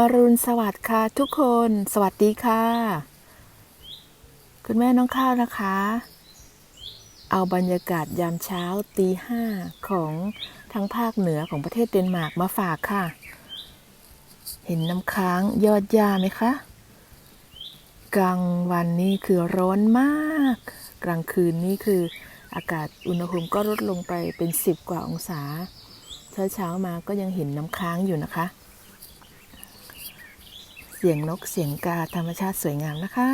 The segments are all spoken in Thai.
อรุณสวัสดิ์ค่ะทุกคน สวัสดีค่ะ คุณแม่น้องข้าวนะคะ เอาบรรยากาศยามเช้าตีห้าของทางภาคเหนือของประเทศเดนมาร์กมาฝากค่ะ เห็นน้ำค้างยอดหญ้าไหมคะ กลางวันนี่คือร้อนมาก กลางคืนนี่คืออากาศอุณหภูมิก็ลดลงไปเป็นสิบกว่าองศา เช้าเช้ามาก็ยังเห็นน้ำค้างอยู่นะคะ เสียงนกเสียงกาธรรมชาติสวยงามนะคะ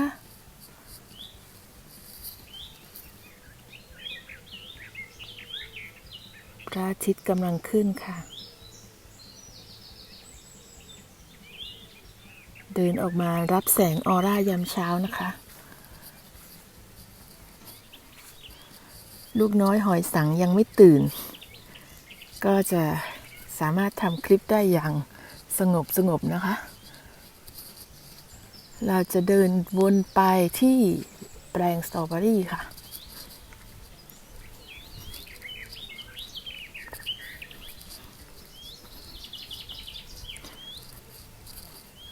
พระอาทิตย์กำลังขึ้นค่ะ เดินออกมารับแสงออร่ายามเช้านะคะ ลูกน้อยหอยสังยังไม่ตื่น ก็จะสามารถทำคลิปได้อย่างสงบสงบนะคะ เราจะเดินวนไปที่แปลงสตรอเบอรี่ค่ะ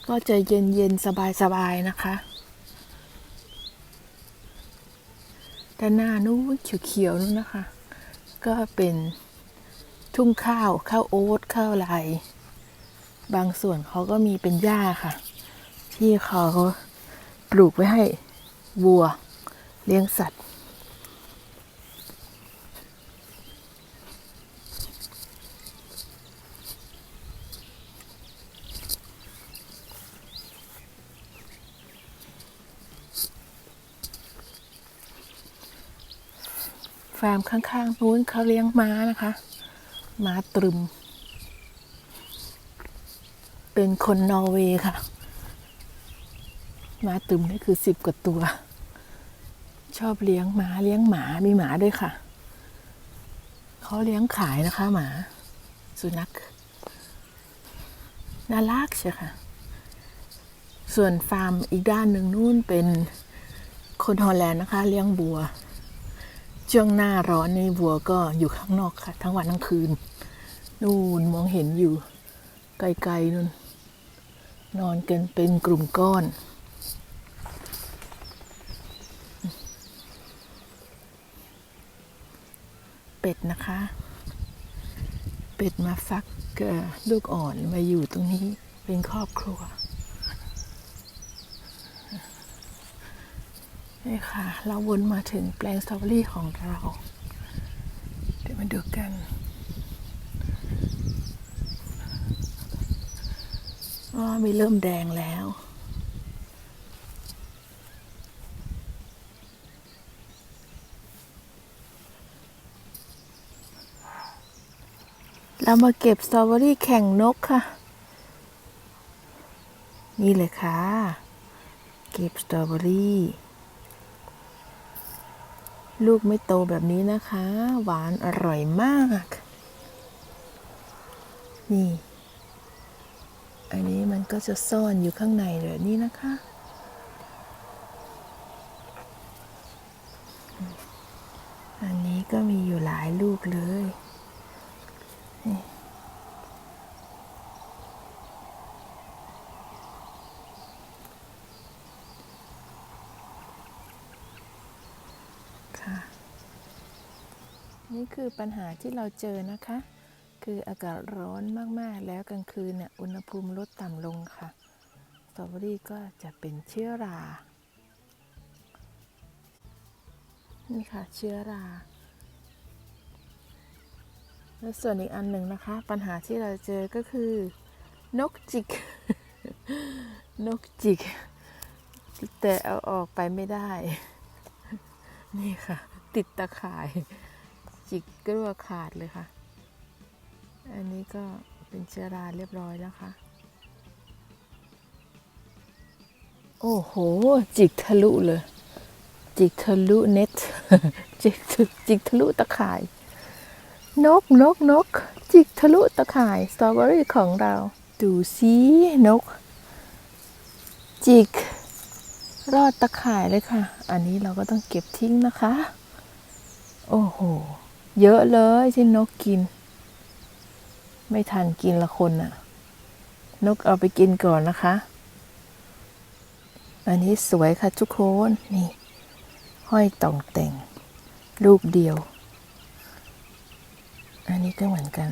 ก็จะเย็นเย็นสบายสบายๆนะคะ ด้านหน้านู้นเขียวๆนู้นนะคะ ก็เป็นทุ่งข้าว ข้าวโอ๊ตข้าวไร บางส่วนเขาก็มีเป็นหญ้าค่ะ ที่เขาปลูกไว้ให้วัวเลี้ยงสัตว์ ฟาร์มข้างๆนู้นเขาเลี้ยงม้านะคะ ม้าตรึม เป็นคนนอร์เวย์ค่ะ ม้าตึมนี่คือสิบกว่าตัว ชอบเลี้ยงม้าเลี้ยงหมามีหมาด้วยค่ะ เขาเลี้ยงขายนะคะหมา สุนัขน่ารักใช่ค่ะ ส่วนฟาร์มอีกด้านหนึ่งนู่นเป็นคนฮอลแลนด์นะคะ เลี้ยงบัวช่วงหน้าร้อนนี่วัวก็อยู่ข้างนอกค่ะ ทั้งวันทั้งคืน นู่นมองเห็นอยู่ไกลๆนู่นนอนกันเป็นกลุ่มก้อน เป็ดนะคะ เป็ดมาฟักเอ่อลูกอ่อนมาอยู่ตรงนี้เป็นครอบครัวนี่ค่ะ เราวนมาถึงแปลงสตรอเบอรี่ของเรา เดี๋ยวมาดูกัน อ๋อ มีเริ่มแดงแล้ว เรามาเก็บสตรอเบอรี่แข่งนกค่ะ นี่เลยค่ะ เก็บสตรอเบอรี่ ลูกไม่โตแบบนี้นะคะ หวานอร่อยมาก นี่ อันนี้มันก็จะซ่อนอยู่ข้างในเลยนี่นะคะอันนี้ก็มีอยู่หลายลูกเลย ค่ะ นี่คือปัญหาที่เราเจอนะคะ คืออากาศร้อนมากๆ แล้วกลางคืนเนี่ยอุณหภูมิลดต่ำลงค่ะสตรอเบอรี่ก็จะเป็นเชื้อรา นี่ค่ะเชื้อรา และส่วนอีกอันหนึ่งนะคะ ปัญหาที่เราเจอก็คือนกจิก นกจิก แต่เอาออกไปไม่ได้ นี่ค่ะ ติดตะข่าย จิกกลัวขาดเลยค่ะ อันนี้ก็เป็นเชื้อราเรียบร้อยแล้วค่ะ โอ้โห จิกทะลุเลย จิกทะลุเน็ตจิกจิกทะลุตะข่าย นกนกนก จิกทะลุตะข่ายสตรอเบอรี่ของเรา ดูสินก จิก รอดตะข่ายเลยค่ะ อันนี้เราก็ต้องเก็บทิ้งนะคะ โอ้โห เยอะเลยที่นกกิน ไม่ทันกินละคนน่ะ นกเอาไปกินก่อนนะคะ อันนี้สวยค่ะทุกคน นี่ ห้อยต่องแต่ง ลูกเดียว อันนี้ก็เหมือนกัน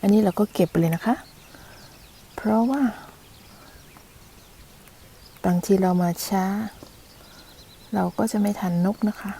อันนี้เราก็เก็บไปเลยนะคะ เพราะว่า บางทีเรามาช้า เราก็จะไม่ทันนกนะคะ